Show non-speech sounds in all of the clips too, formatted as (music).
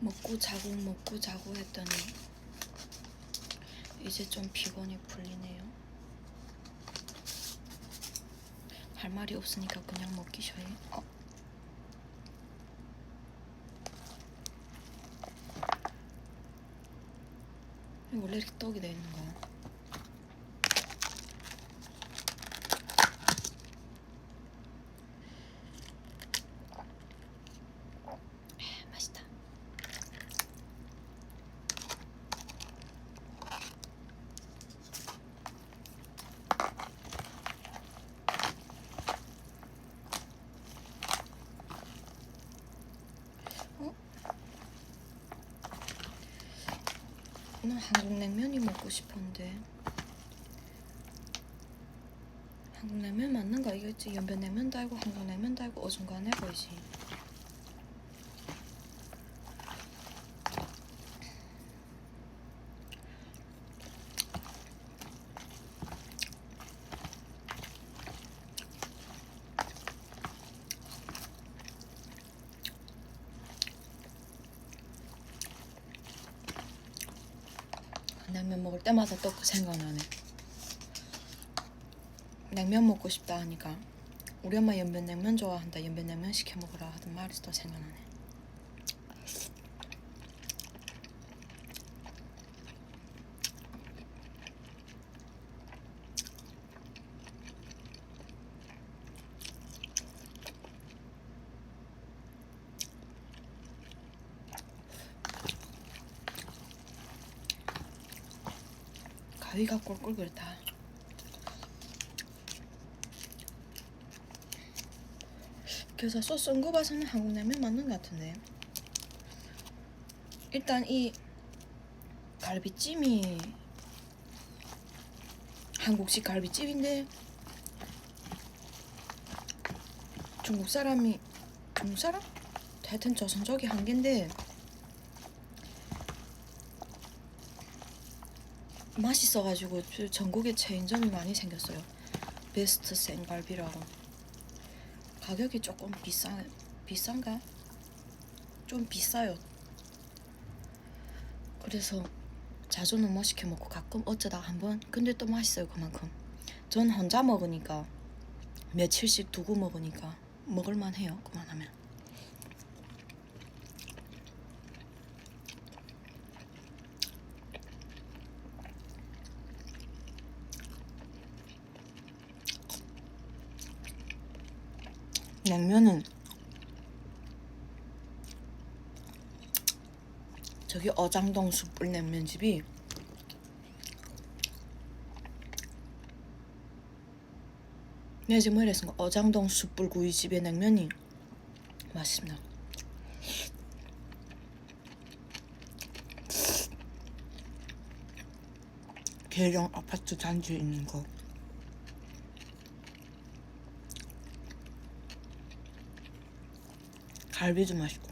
먹고 자고 먹고 자고 했더니 이제 좀 피곤이 풀리네요. 할 말이 없으니까 그냥 먹기 쉬어요. 어. 원래 이렇게 떡이 돼 있는 거야? 맛있다. 어? 나 한국 냉면이 먹고 싶었는데. 한국 냉면 맞는가? 이거지? 연변 냉면도 알고 한국 냉면도 알고 어중간해 보이지 냉면 먹을 때마다 또 그 생각나네. 냉면 먹고 싶다 하니까 우리 엄마 연변 냉면 좋아한다. 연변 냉면 시켜 먹으라 하던 말이 또 생각나네. 가위가 꼴꼴 그렇다. 그래서 소스 봐서는 한국 냉면 맞는 것 같은데. 일단 이 갈비찜이 한국식 갈비찜인데 중국 사람이 중국 사람? 하여튼 조선족이 한 개인데 맛있어가지고 저- 전국에 체인점이 많이 생겼어요. 베스트 생갈비라고. 가격이 조금 비싸 비싼가? 좀 비싸요. 그래서 자주는 못 시켜 먹고 가끔 어쩌다가 한번 근데 또 맛있어요 그만큼. 전 혼자 먹으니까 며칠씩 두고 먹으니까 먹을만 해요 그만하면. 냉면은 저기 어장동 숯불 냉면집이 내가 지금 이랬으니까 어장동 숯불 구이집의 냉면이 맛있습니다. 계령 아파트 단지에 있는 거. 갈비도 맛있고.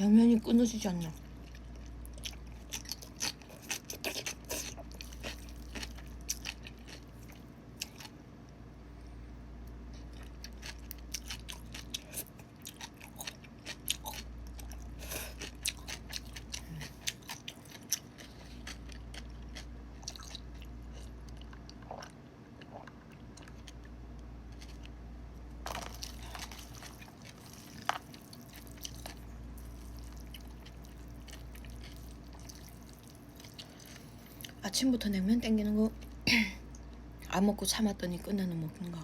양면이 끊어지지 않나. 아침부터 냉면 땡기는 거 (clears throat) 안 먹고 참았더니 끝내는 먹는 거.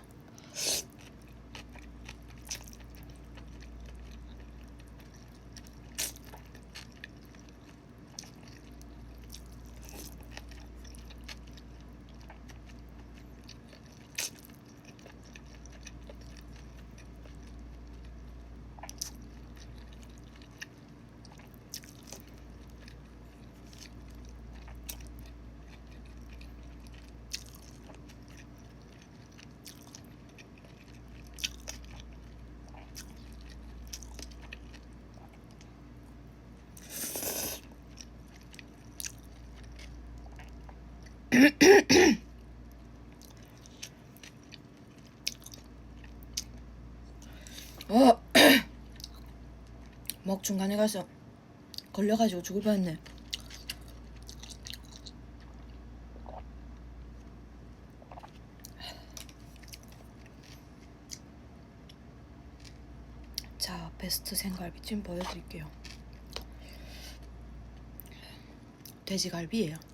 어. (coughs) 목 중간에 가서 걸려가지고 죽을 뻔했네. 자, 베스트 생갈비 찜 보여드릴게요. 돼지갈비예요.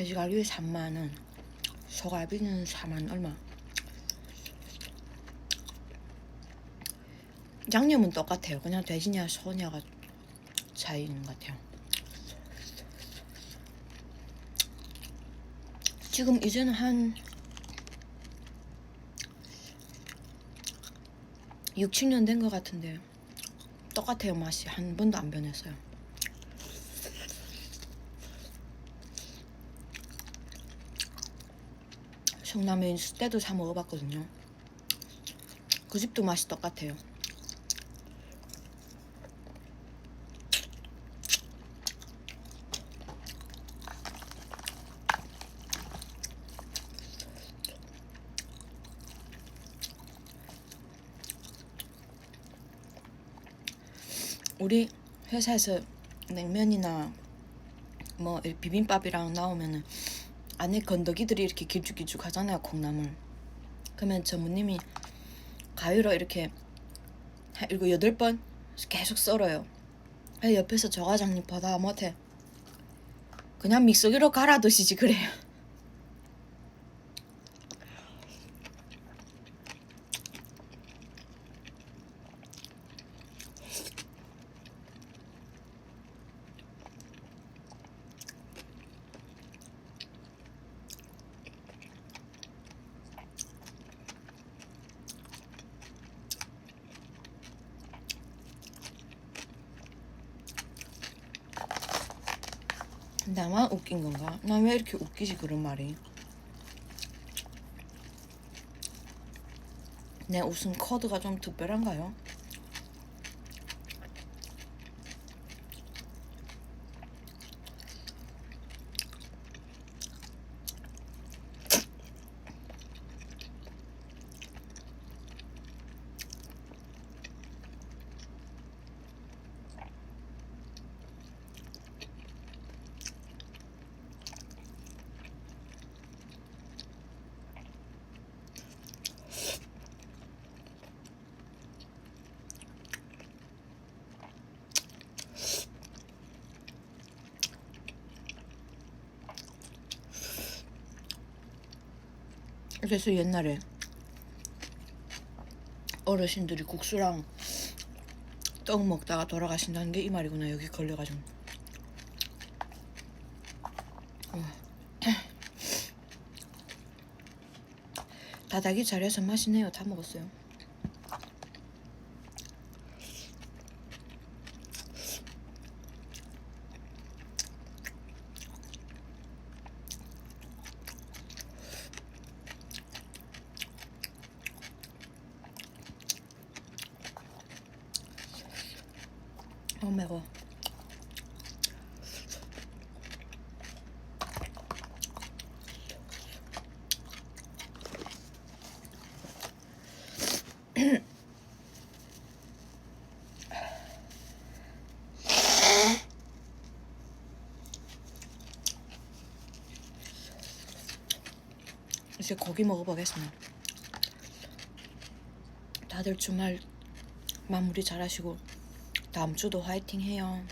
돼지갈비 3만 원, 소갈비는 4만 얼마. 양념은 똑같아요. 그냥 돼지냐 소냐가 차이인 것 같아요. 지금 이제는 한 6, 7년 된 것 같은데 똑같아요 맛이 한 번도 안 변했어요. 성남에 있을 때도 사 먹어봤거든요. 그 집도 맛이 똑같아요. 우리 회사에서 냉면이나 뭐 비빔밥이랑 나오면은 안에 건더기들이 이렇게 길쭉길쭉 하잖아요 콩나물. 그러면 전무님이 가위로 이렇게 한 일곱 여덟 번 계속 썰어요. 아, 옆에서 저 과장님 보다 못해 그냥 믹서기로 갈아 드시지 그래요 나만 웃긴 건가? 나왜 이렇게 웃기지 그런 말이? 내 웃음 코드가 좀 특별한가요? 그래서 옛날에 어르신들이 국수랑 떡 먹다가 돌아가신다는 게 이 말이구나. 여기 걸려가지고 어. (clears throat) 다닥이 잘해서 맛있네요. 다 먹었어요 어 매워 이제 고기 먹어보겠습니다. 다들 주말 마무리 잘하시고 다음 주도 화이팅 해요.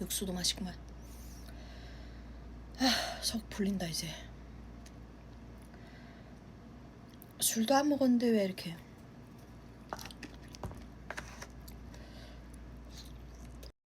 육수도 맛있구만. 아, 속 풀린다 이제. 술도 안 먹었는데 왜 이렇게